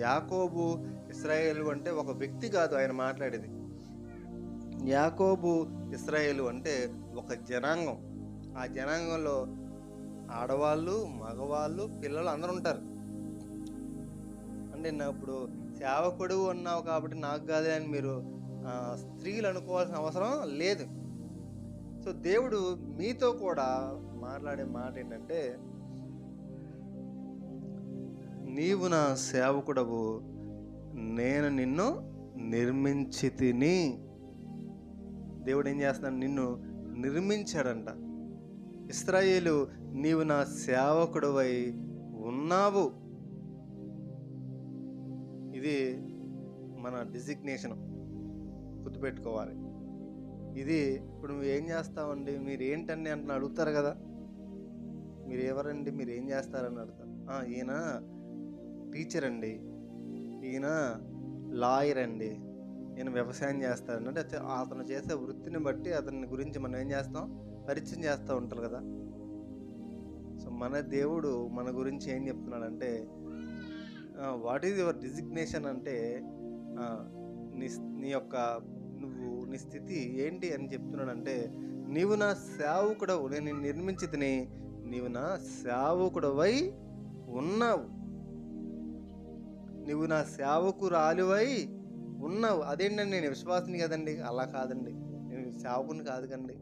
యాకోబు ఇస్రాయేలు అంటే ఒక వ్యక్తి కాదు ఆయన మాట్లాడేది. యాకోబు ఇస్రాయేలు అంటే ఒక జనాంగం. ఆ జనాంగంలో ఆడవాళ్ళు మగవాళ్ళు పిల్లలు అందరూ ఉంటారు. అంటే ఇప్పుడు సేవకుడు ఉన్నావు కాబట్టి నాకు కాదే అని మీరు స్త్రీలు అనుకోవాల్సిన అవసరం లేదు. సో దేవుడు మీతో కూడా మాట్లాడే మాట ఏంటంటే నీవు నా సేవకుడవు నేను నిన్ను నిర్మించి తిని దేవుడు ఏం చేస్తున్నాడు? నిన్ను నిర్మించాడంట. ఇస్రాయేలు నీవు నా సేవకుడవై ఉన్నావు. ఇది మన డిజిగ్నేషన్. గుర్తుపెట్టుకోవాలి. ఇది ఇప్పుడు నువ్వు ఏం చేస్తావండి? మీరు ఏంటండి అంటే అడుగుతారు కదా. మీరు ఎవరండి మీరు ఏం చేస్తారని అడుగుతారు. ఈయన టీచర్ అండి. ఈయన లాయర్ అండి. ఈయన వ్యవసాయం చేస్తాను అంటే అతను చేసే వృత్తిని బట్టి అతని గురించి మనం ఏం చేస్తాం? పరిచయం చేస్తూ ఉంటారు కదా. సో మన దేవుడు మన గురించి ఏం చెప్తున్నాడంటే వాట్ ఈజ్ యువర్ డిజిగ్నేషన్ అంటే నీ నీ యొక్క నువ్వు నీ స్థితి ఏంటి? అని చెప్తున్నాడంటే నీవు నా సేవకుడవు. నేను నిర్మించి తిని నీవు నా సేవకుడవై ఉన్నావు. నువ్వు నా సేవకు రాలువై ఉన్నావు. అదేంటండి? నేను విశ్వాసిని కదండి. అలా కాదండి. నేను సేవకుని కాదు కండి.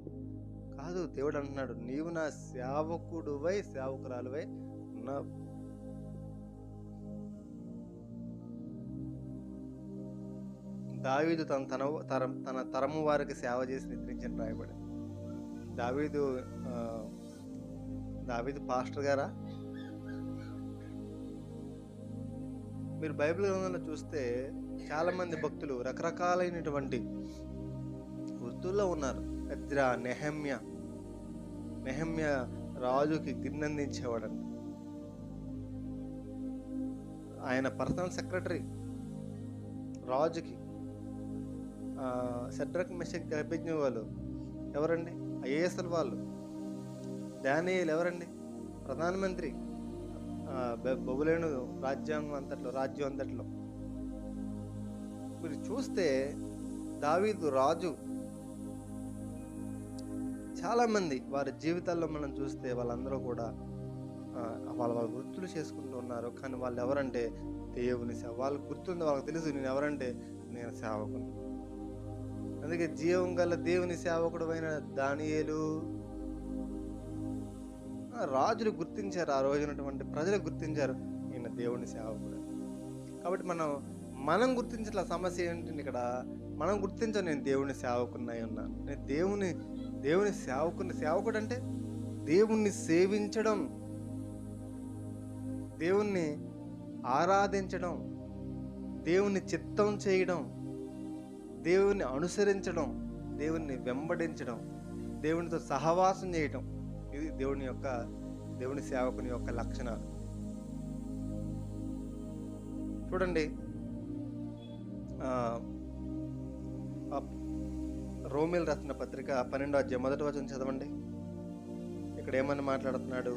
కాదు దేవుడు అంటున్నాడు నీవు నా సేవకుడువై సేవకురాలువై ఉన్నావు. దావీదు తన తన తరం తన తరము వారికి సేవ చేసి నిద్రించిన రాయబడి దావీదు దావీదు పాస్టర్ గారా? మీరు బైబిల్ గ్రంథంలో చూస్తే చాలామంది భక్తులు రకరకాలైనటువంటి వృత్తుల్లో ఉన్నారు. ఎద్ర నెహమ్య. నెహమ్య రాజుకి గిన్నెందించేవాడంట ఆయన పర్సనల్ సెక్రటరీ రాజుకి. సెడ్రక్ మెషక్ అభిజ్ఞ వాళ్ళు ఎవరండి? ఐఏఎస్ఎల్ వాళ్ళు. డానియల్ ఎవరండి? ప్రధానమంత్రి. బబులేను రాజ్యాంగం అంతట్లో రాజ్యం అంతట్లో. మీరు చూస్తే దావీదు రాజు చాలామంది వారి జీవితాల్లో మనం చూస్తే వాళ్ళందరూ కూడా వాళ్ళ వాళ్ళ వృత్తులు చేసుకుంటూ ఉన్నారు. కానీ వాళ్ళు ఎవరంటే దేవుని సేవ వాళ్ళకి గుర్తుంది వాళ్ళకి తెలుసు నేను ఎవరంటే నేను సేవకుని. అందుకే జీవం గల దేవుని సేవకుడు అయిన దానియేలు రాజులు గుర్తించారు ఆ రోజునటువంటి ప్రజలు గుర్తించారు ఈయన దేవుని సేవకుడు. కాబట్టి మనం మనం గుర్తించిన సమస్య ఏంటంటే ఇక్కడ మనం గుర్తించాం నేను దేవుని సేవకున్నాయి ఉన్నాను నేను దేవుని దేవుని సేవకుని సేవకుడు అంటే దేవుణ్ణి సేవించడం దేవుణ్ణి ఆరాధించడం దేవుని చిత్తం చేయడం దేవుని అనుసరించడం దేవుణ్ణి వెంబడించడం దేవునితో సహవాసం చేయటం. ఇది దేవుని యొక్క దేవుని సేవకుని యొక్క లక్షణాలు. చూడండి రోమిల్ రత్న పత్రిక పన్నెండో అధ్యాయం మొదటి వచనం చదవండి. ఇక్కడ ఏమని మాట్లాడుతున్నాడు?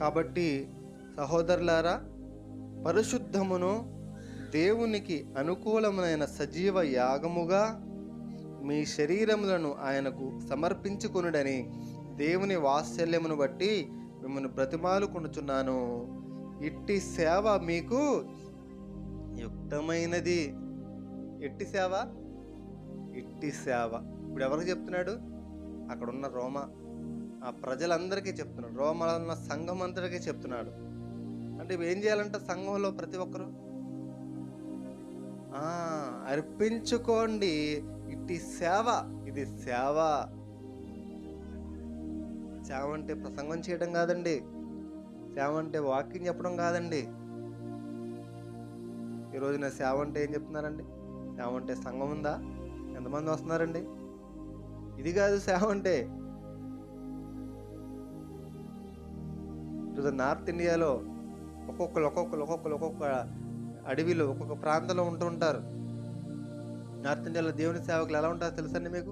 కాబట్టి సహోదరులారా పరిశుద్ధమును దేవునికి అనుకూలమైన సజీవ యాగముగా మీ శరీరములను ఆయనకు సమర్పించుకొనుడని దేవుని వాత్సల్యమును బట్టి మిమ్మల్ని బ్రతిమాలుకొనుచున్నాను ఇట్టి సేవ మీకు యుక్తమైనది. ఎట్టి సేవ? ఇట్టి సేవ. ఇప్పుడు ఎవరికి చెప్తున్నాడు? అక్కడ ఉన్న రోమ. ఆ ప్రజలందరికీ చెప్తున్నాడు. రోమలో ఉన్న సంఘం అందరికీ చెప్తున్నాడు. అంటే ఏం చేయాలంటే సంఘంలో ప్రతి ఒక్కరు? అర్పించుకోండి. ఇట్టి సేవ ఇది సేవ. సేవ అంటే ప్రసంగం చేయడం కాదండి. సేవ అంటే వాకింగ్ చెప్పడం కాదండి. ఈ రోజున సేవ అంటే ఏం చెప్తున్నారండి? సేవ అంటే సంఘం ఉందా? ఎంతమంది వస్తున్నారండి? ఇది కాదు సేవ అంటే. ఈరోజు నార్త్ ఇండియాలో ఒక్కొక్కరు ఒక్కొక్కరు ఒక్కొక్కరు ఒక్కొక్క అడవిలో ఒక్కొక్క ప్రాంతంలో ఉంటూ ఉంటారు. నార్త్ ఇండియాలో దేవుని సేవకులు ఎలా ఉంటారో తెలుసండి మీకు?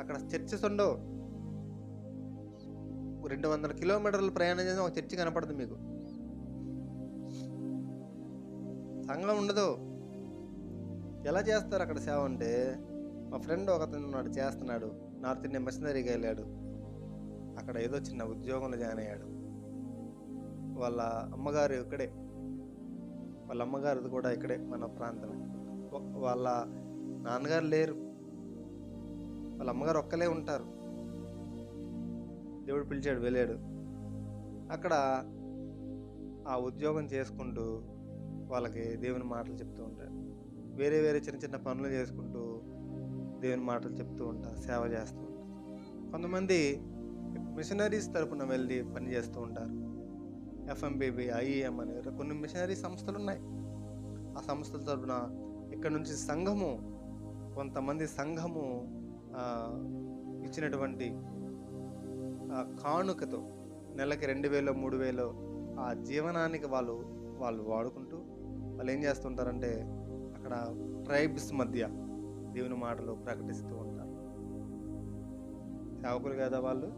అక్కడ చర్చెస్ ఉండవు. రెండు వందల కిలోమీటర్లు ప్రయాణం చేసిన ఒక చర్చి కనపడుతుంది మీకు. సంఘం ఉండదు. ఎలా చేస్తారు అక్కడ సేవ అంటే మా ఫ్రెండ్ ఒకతను ఉన్నాడు చేస్తున్నాడు. నార్త్ ఇండియా మిషనరీకి వెళ్ళాడు. అక్కడ ఏదో చిన్న ఉద్యోగంలో జాయిన్ అయ్యాడు. వాళ్ళ అమ్మగారు ఇక్కడే. వాళ్ళ అమ్మగారిది కూడా ఇక్కడే మన ప్రాంతమే. వాళ్ళ నాన్నగారు లేరు. వాళ్ళ అమ్మగారు ఒక్కలే ఉంటారు. దేవుడు పిలిచాడు వెళ్ళాడు. అక్కడ ఆ ఉద్యోగం చేసుకుంటూ వాళ్ళకి దేవుని మాటలు చెప్తూ ఉంటాడు వేరే వేరే చిన్న చిన్న పనులు చేసుకుంటూ దేవుని మాటలు చెప్తూ ఉంటారు సేవ చేస్తూ ఉంటారు. కొంతమంది మిషనరీస్ తరపున వెళ్ళి పని చేస్తూ ఉంటారు. ఎఫ్ఎంబిబి ఐఈఎం అనే కొన్ని మిషనరీ సంస్థలు ఉన్నాయి. ఆ సంస్థల తరపున ఇక్కడ నుంచి సంఘము కొంతమంది సంఘము ఇచ్చినటువంటి కానుకతో నెలకి రెండు వేలు మూడు వేలు ఆ జీవనానికి వాళ్ళు వాళ్ళు వాడుకుంటూ వాళ్ళు ఏం చేస్తుంటారంటే అక్కడ ట్రైబ్స్ మధ్య దేవుని మాటలు ప్రకటిస్తూ ఉంటారు. సేవకులు కదా వాళ్ళు?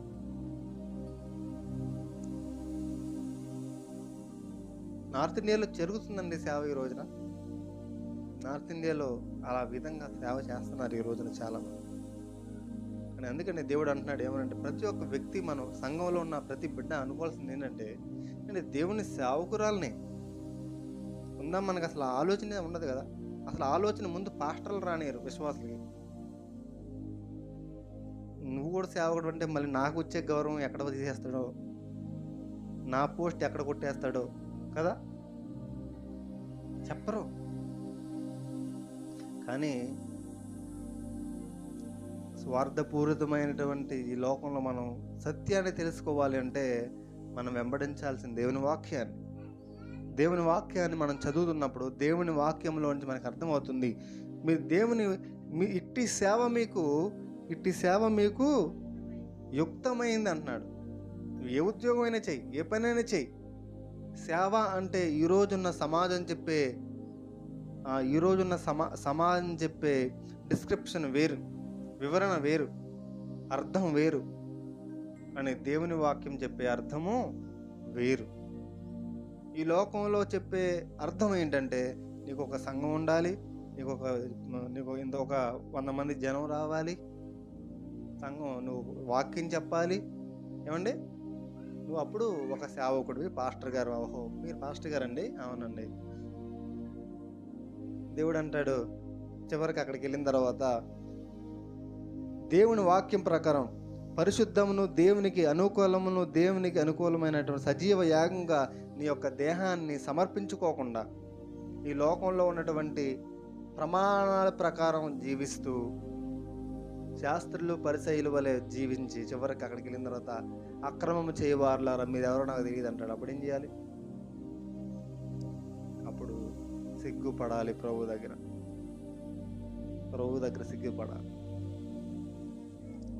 నార్త్ ఇండియాలో జరుగుతుందండి సేవ ఈ రోజున? నార్త్ ఇండియాలో అలా విధంగా సేవ చేస్తున్నారు ఈ రోజున చాలా మంది కానీ అందుకని దేవుడు అంటున్నాడు ఏమనంటే ప్రతి ఒక్క వ్యక్తి మనం సంఘంలో ఉన్న ప్రతి బిడ్డ అనుకోవాల్సింది ఏంటంటే అంటే దేవుని సేవకురాలని ఉందాం మనకు అసలు ఆలోచనే ఉండదు కదా. అసలు ఆలోచన ముందు పాస్టర్లు రానియరు విశ్వాసులకి. నువ్వు కూడా సేవకుడు అంటే మళ్ళీ నాకు వచ్చే గౌరవం ఎక్కడ తీసేస్తాడో నా పోస్ట్ ఎక్కడ కొట్టేస్తాడో? కదా? చెప్పరు. కానీ స్వార్థపూరితమైనటువంటి ఈ లోకంలో మనం సత్యాన్ని తెలుసుకోవాలి అంటే మనం వెంబడించాల్సిన దేవుని వాక్యాన్ని. దేవుని వాక్యాన్ని మనం చదువుతున్నప్పుడు దేవుని వాక్యంలోంచి మనకు అర్థమవుతుంది మీరు దేవుని మీ ఇట్టి సేవ మీకు ఇట్టి సేవ మీకు యుక్తమైంది అంటున్నాడు. ఏ ఉద్యోగమైనా చెయ్యి ఏ పనైనా చెయ్యి. సేవ అంటే ఈ రోజున్న సమాజం చెప్పే ఈరోజున్న ఈ రోజున్న సమా సమాజం చెప్పే డిస్క్రిప్షన్ వేరు వివరణ వేరు అర్థం వేరు. అని దేవుని వాక్యం చెప్పే అర్థము వేరు. ఈ లోకంలో చెప్పే అర్థం ఏంటంటే నీకు ఒక సంఘం ఉండాలి నీకు ఒక నీకు ఇంత ఒక వంద మంది జనం రావాలి సంఘం నువ్వు వాక్యం చెప్పాలి. ఏమండి? నువ్వు అప్పుడు ఒక సేవకుడివి పాస్టర్ గారు. ఓహో మీరు పాస్టర్ గారండి? అవునండి. దేవుడు అంటాడు చివరికి అక్కడికి వెళ్ళిన తర్వాత దేవుని వాక్యం ప్రకారం పరిశుద్ధమును దేవునికి అనుకూలమును దేవునికి అనుకూలమైనటువంటి సజీవ యాగంగా నీ యొక్క దేహాన్ని సమర్పించుకోకుండా ఈ లోకంలో ఉన్నటువంటి ప్రమాణాల ప్రకారం జీవిస్తూ శాస్త్రులు పరిశైలు వలె జీవించి చివరికి అక్కడికి వెళ్ళిన తర్వాత అక్రమము చేయవారులారా? మీరు ఎవరో నాకు తెలియదు అంటాడు. అప్పుడు ఏం చేయాలి? సిగ్గుపడాలి ప్రభు దగ్గర. ప్రభు దగ్గర సిగ్గుపడాలి.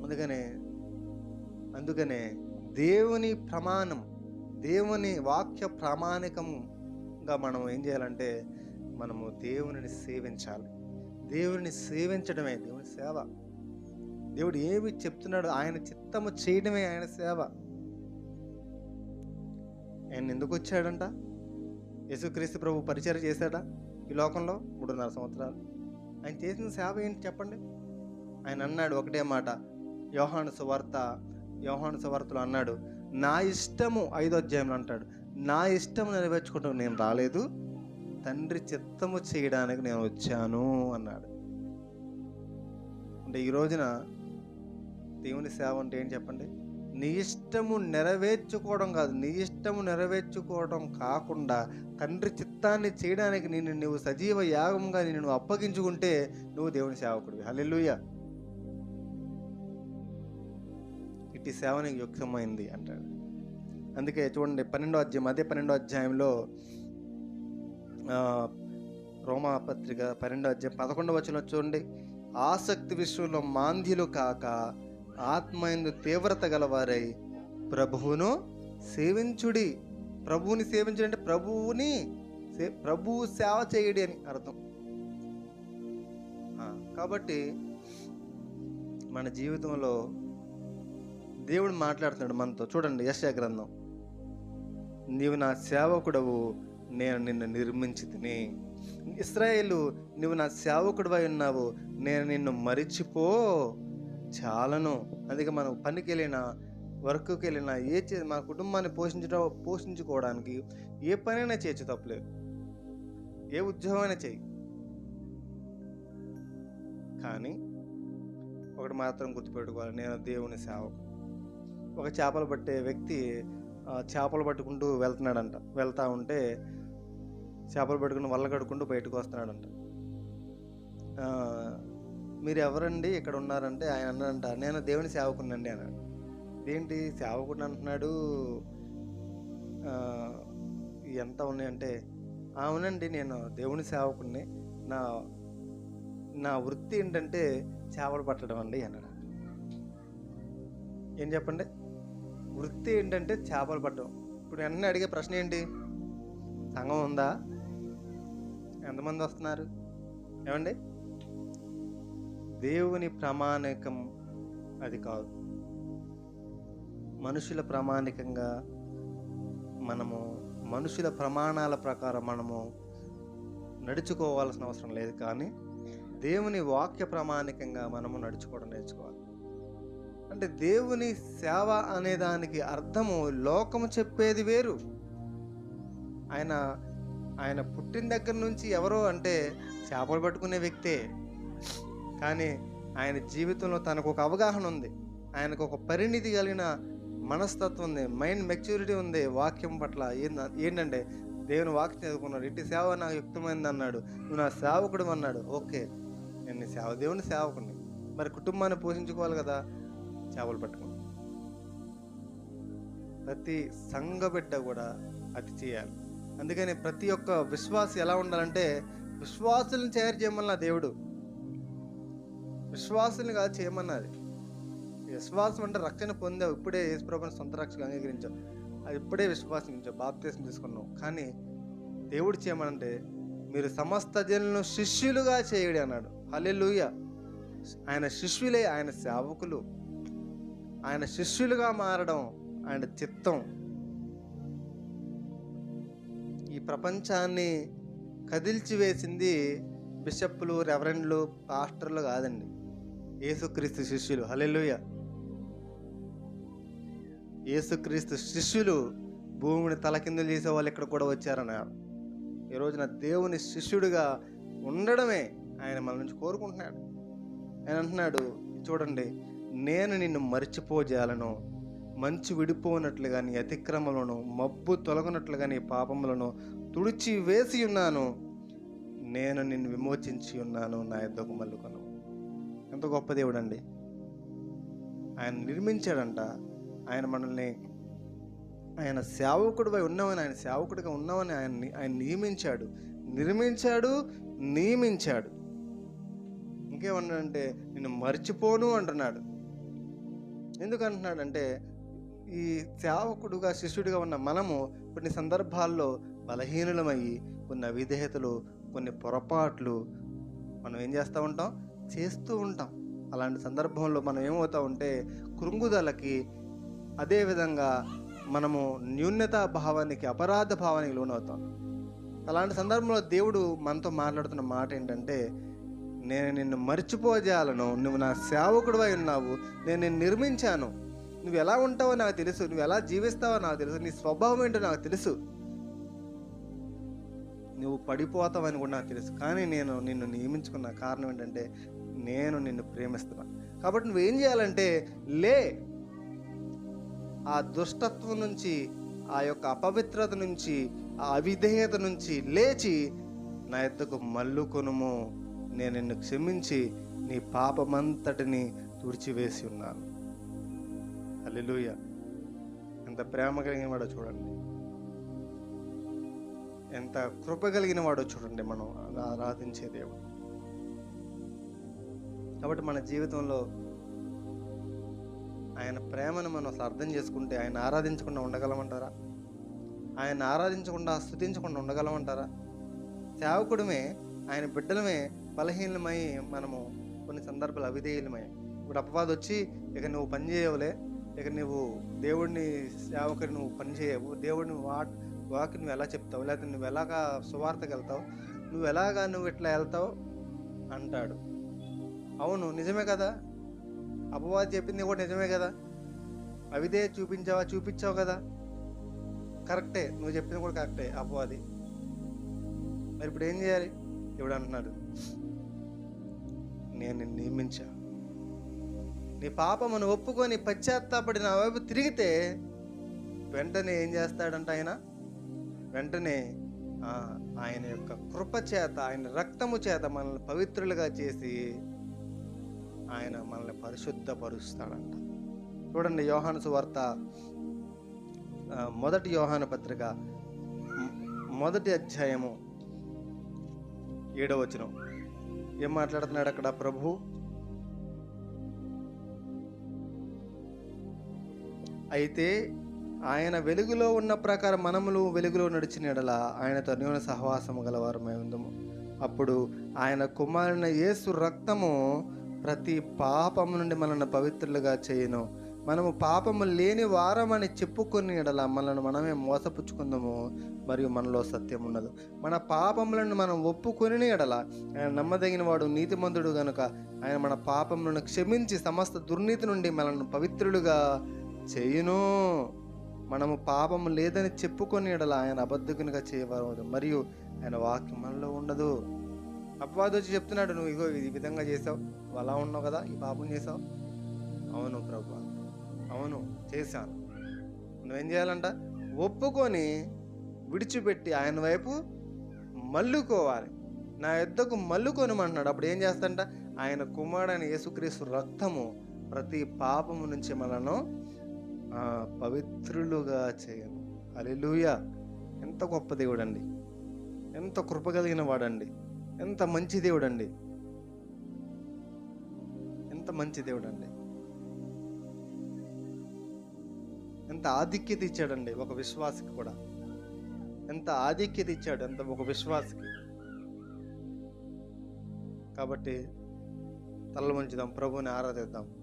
అందుకనే అందుకనే దేవుని ప్రమాణం దేవుని వాక్య ప్రామాణికంగా మనం ఏం చేయాలంటే మనము దేవునిని సేవించాలి. దేవుని సేవించడమే దేవుని సేవ. దేవుడు ఏమి చెప్తున్నాడు ఆయన చిత్తము చేయడమే ఆయన సేవ. ఆయన ఎందుకు వచ్చాడంట? యేసుక్రీస్తు ప్రభు పరిచయం చేశాడా? ఈ లోకంలో మూడున్నర సంవత్సరాలు. ఆయన చేసిన సేవ ఏంటి చెప్పండి? ఆయన అన్నాడు ఒకటే మాట. యోహాను సువార్త యోహాను సువార్తలు అన్నాడు నా ఇష్టము ఐదో అధ్యాయంలో అంటాడు నా ఇష్టము నెరవేర్చుకుంటూ నేను రాలేదు. తండ్రి చిత్తము చేయడానికి నేను వచ్చాను అన్నాడు. అంటే ఈ రోజున దేవుని సేవ అంటే ఏంటి చెప్పండి? నీ ఇష్టము నెరవేర్చుకోవడం కాదు. నీ ఇష్టము నెరవేర్చుకోవడం కాకుండా తండ్రి చిత్తాన్ని చేయడానికి నేను నువ్వు సజీవ యాగంగా నేను అప్పగించుకుంటే నువ్వు దేవుని సేవకుడివి. హల్లెలూయా. ఇట్టి సేవ నీకు యుక్తమైంది అంటాడు. అందుకే చూడండి పన్నెండో అధ్యాయం అదే పన్నెండో అధ్యాయంలో రోమాపత్రిక రోమా పత్రిక పన్నెండో అధ్యాయం పదకొండవ వచ్చిన చూడండి. ఆసక్తి విషయంలో మాంద్యులు కాక ఆత్మయందు తీవ్రత గలవారై ప్రభువును సేవించుడి. ప్రభువుని సేవించుడి అంటే ప్రభువుని సే- ప్రభువు సేవ చేయడి అని అర్థం. కాబట్టి మన జీవితంలో దేవుడు మాట్లాడుతున్నాడు మనతో. చూడండి యశ గ్రంథం. నీవు నా సేవకుడవు నేను నిన్ను నిర్మించి తిని ఇస్రాయేలు నువ్వు నా సేవకుడివై ఉన్నావు నేను నిన్ను మరిచిపో. చాలను. అందుకే మనం పనికి వెళ్ళినా వర్క్కి వెళ్ళినా ఏ చే మన కుటుంబాన్ని పోషించడం పోషించుకోవడానికి ఏ పనైనా చేయొచ్చు తప్పలేదు ఏ ఉద్యోగమైనా చేయి. కానీ ఒకటి మాత్రం గుర్తుపెట్టుకోవాలి నేను దేవుని సేవకు ఒక చేపలు పట్టే వ్యక్తి చేపలు పట్టుకుంటూ వెళ్తున్నాడంట. వెళ్తా ఉంటే చేపలు పట్టుకుని వల్ల కడుక్కుంటూ బయటకు వస్తున్నాడంట. మీరు ఎవరండి ఇక్కడ ఉన్నారంటే ఆయన అన్నాడంట నేను దేవుని సేవకునండి అన్నాడు. ఏంటి సేవకుడు అంటున్నాడు ఎంత ఉన్నాయంటే అవునండి నేను దేవుని సేవకుడిని నా నా వృత్తి ఏంటంటే చేపలు పట్టడం అండి అన్నాడు. ఏం చెప్పండి? వృత్తి ఏంటంటే చేపలు పట్టడం. ఇప్పుడు వెంటనే అడిగే ప్రశ్న ఏంటి? సంఘం ఉందా? ఎంతమంది వస్తున్నారు? ఏమండి? దేవుని ప్రామాణికం అది కాదు. మనుషుల ప్రామాణికంగా మనము మనుషుల ప్రమాణాల ప్రకారం మనము నడుచుకోవాల్సిన అవసరం లేదు కానీ దేవుని వాక్య ప్రామాణికంగా మనము నడుచుకోవడం నేర్చుకోవాలి. అంటే దేవుని సేవ అనే దానికి అర్థము లోకము చెప్పేది వేరు. ఆయన ఆయన పుట్టిన దగ్గర నుంచి ఎవరో అంటే చేపలు పట్టుకునే వ్యక్తే. కానీ ఆయన జీవితంలో తనకు ఒక అవగాహన ఉంది. ఆయనకు ఒక పరిణితి కలిగిన మనస్తత్వం ఉంది. మైండ్ మెచ్యూరిటీ ఉంది. వాక్యం పట్ల ఏంటంటే దేవుని వాక్యం చదువుకున్నాడు. ఇట్టి సేవ నాకు యుక్తమైంది అన్నాడు. నువ్వు నా సేవకుడు అన్నాడు. ఓకే. నేను సేవ దేవుని సేవకుని మరి కుటుంబాన్ని పోషించుకోవాలి కదా? చేపలు పట్టుకుని ప్రతి సంఘ బిడ్డ కూడా అది చేయాలి. అందుకని ప్రతి ఒక్క విశ్వాసం ఎలా ఉండాలంటే విశ్వాసులను తయారు చేయమన్నా దేవుడు విశ్వాసుల్ని కాదు చేయమన్నది. విశ్వాసం అంటే రక్షణ పొందావు. ఇప్పుడే యేసుప్రభుని సొంత రక్షణ అంగీకరించావు. అది ఇప్పుడే విశ్వాసించావు బాప్తీసం తీసుకున్నావు. కానీ దేవుడు చేయమనంటే మీరు సమస్త జనులను శిష్యులుగా చేయడి అన్నాడు. హల్లెలూయ. ఆయన శిష్యులే ఆయన సేవకులు. ఆయన శిష్యులుగా మారడం ఆయన చిత్తం. ఈ ప్రపంచాన్ని కదిల్చివేసింది బిషప్లు రెవరెండ్లు పాస్టర్లు కాదండి. యేసుక్రీస్తు శిష్యులు. హల్లెలూయ. యేసుక్రీస్తు శిష్యులు భూమిని తలకిందులు చేసే వాళ్ళు ఇక్కడ కూడా వచ్చారన్నారు. ఈ రోజున దేవుని శిష్యుడిగా ఉండడమే ఆయన మన నుంచి కోరుకుంటున్నాడు. ఆయన అంటున్నాడు చూడండి నేను నిన్ను మర్చిపోజేయాలను మంచి విడిపోనట్లుగా నీ అతిక్రమలను మబ్బు తొలగనట్లుగా నీ పాపములను తుడిచి వేసి ఉన్నాను. నేను నిన్ను విమోచించి ఉన్నాను నా యొద్దకు మల్లుకొను ఎంత గొప్ప దేవుడు అండి ఆయన నిర్మించాడంట. ఆయన మనల్ని ఆయన సేవకుడిపై ఉన్నామని ఆయన సేవకుడిగా ఉన్నామని ఆయన ఆయన నియమించాడు. నిర్మించాడు నియమించాడు. ఇంకేమన్నాడంటే నిన్ను మర్చిపోను అంటున్నాడు. ఎందుకంటున్నాడంటే ఈ సేవకుడుగా శిష్యుడిగా ఉన్న మనము కొన్ని సందర్భాల్లో బలహీనులమయ్యి కొన్ని అవిధేయతలు కొన్ని పొరపాట్లు మనం ఏం చేస్తూ ఉంటాం? చేస్తూ ఉంటాం. అలాంటి సందర్భంలో మనం ఏమవుతా ఉంటే కృంగుదలకి అదేవిధంగా మనము న్యూన్యతా భావానికి అపరాధ భావానికి లోనవుతాం. అలాంటి సందర్భంలో దేవుడు మనతో మాట్లాడుతున్న మాట ఏంటంటే నేను నిన్ను మర్చిపోజాలను. నువ్వు నా సేవకుడువై ఉన్నావు. నేను నిన్ను నిర్మించాను. నువ్వు ఎలా ఉంటావో నాకు తెలుసు. నువ్వు ఎలా జీవిస్తావో నాకు తెలుసు. నీ స్వభావం ఏంటో నాకు తెలుసు. నువ్వు పడిపోతావని కూడా నాకు తెలుసు. కానీ నేను నిన్ను నియమించుకున్న కారణం ఏంటంటే నేను నిన్ను ప్రేమిస్తున్నా. కాబట్టి నువ్వేం చేయాలంటే లే ఆ దుష్టత్వం నుంచి ఆ యొక్క అపవిత్రత నుంచి ఆ అవిధేయత నుంచి లేచి నా ఎద్దకు మల్లుకొనుము నేను నిన్ను క్షమించి నీ పాపమంతటిని తుడిచివేసి ఉన్నాను. హల్లెలూయ. ఎంత ప్రేమ కలిగిన వాడో చూడండి. ఎంత కృప కలిగిన వాడో చూడండి మనం అలా ఆరాధించే దేవుడు. కాబట్టి మన జీవితంలో ఆయన ప్రేమను మనం అసలు అర్థం చేసుకుంటే ఆయన ఆరాధించకుండా ఉండగలమంటారా? ఆయన ఆరాధించకుండా స్థుతించకుండా ఉండగలమంటారా? సేవకుడమే ఆయన బిడ్డలమే బలహీనమై మనము కొన్ని సందర్భాలు అవిధేయులమై. ఇప్పుడు అపవాదం వచ్చి ఇక నువ్వు పని చేయవులే ఇక నువ్వు దేవుడిని సేవకుడు నువ్వు పని చేయవు దేవుడిని వా నువ్వు ఎలా చెప్తావు? లేకపోతే నువ్వు ఎలాగా సువార్తకు వెళ్తావు? నువ్వు ఎలాగా నువ్వు ఇట్లా వెళ్తావు? అంటాడు. అవును నిజమే కదా? అపవాది చెప్పింది కూడా నిజమే కదా? అవిదే చూపించావా? చూపించావు కదా? కరెక్టే నువ్వు చెప్పింది కూడా కరెక్టే అపవాది. మరి ఇప్పుడు ఏం చేయాలి? ఇప్పుడు అంటున్నాడు నేను నిన్ను నియమించా. నీ పాపమును ఒప్పుకొని పశ్చాత్తాపడిన నా వైపు తిరిగితే వెంటనే ఏం చేస్తాడంట ఆయన? వెంటనే ఆయన యొక్క కృప చేత ఆయన రక్తము చేత మనల్ని పవిత్రులుగా చేసి ఆయన మనల్ని పరిశుద్ధపరుస్తాడంట. చూడండి యోహాను సువార్త మొదటి యోహాను పత్రిక మొదటి అధ్యాయము ఏడవచనం ఏం మాట్లాడుతున్నాడు అక్కడ ప్రభు? అయితే ఆయన వెలుగులో ఉన్న ప్రకారం మనములు వెలుగులో నడిచిన ఎడల ఆయనతో అన్యోన్య సహవాసము గలవారమై ఉందము. అప్పుడు ఆయన కుమారుని యేసు రక్తము ప్రతి పాపము నుండి మనల్ని పవిత్రులుగా చేయను. మనము పాపము లేని వారమని చెప్పుకుని ఎడల మనల్ని మనమే మోసపుచ్చుకుందాము. మరియు మనలో సత్యం ఉండదు మన పాపములను మనం ఒప్పుకొని ఎడల ఆయన నమ్మదగిన వాడు నీతిమంతుడు గనుక ఆయన మన పాపములను క్షమించి సమస్త దుర్నీతి నుండి మనల్ని పవిత్రులుగా చేయును. మనము పాపము లేదని చెప్పుకొని ఎడల ఆయన అబద్ధకునిగా చేయవారు మరియు ఆయన వాక్యం మనలో ఉండదు. అపవాది వచ్చి చెప్తున్నాడు నువ్వు ఇగో ఈ విధంగా చేసావు నువ్వు అలా ఉన్నావు కదా ఈ పాపం చేసావు. అవును ప్రభు అవును చేశాను. నువ్వేం చేయాలంట? ఒప్పుకొని విడిచిపెట్టి ఆయన వైపు మల్లుకోవాలి నా యుద్ధకు మల్లుకొనమంటున్నాడు అప్పుడు ఏం చేస్తాడంట? ఆయన కుమారుడైన యేసుక్రీస్తు రక్తము ప్రతి పాపము నుంచి మనను పవిత్రులుగా చేయను. అలెలుయ ఎంత గొప్ప దేవుడు అండి ఎంత కృప కలిగిన వాడండి. ఎంత మంచి దేవుడు అండి ఎంత మంచి దేవుడు అండి ఎంత ఆధిక్యత ఇచ్చాడండి ఒక విశ్వాసకి కూడా. ఎంత ఆధిక్యత ఇచ్చాడు ఎంత ఒక విశ్వాసకి. కాబట్టి తల్ల మంచిదాం ప్రభుని ఆరాధిద్దాం.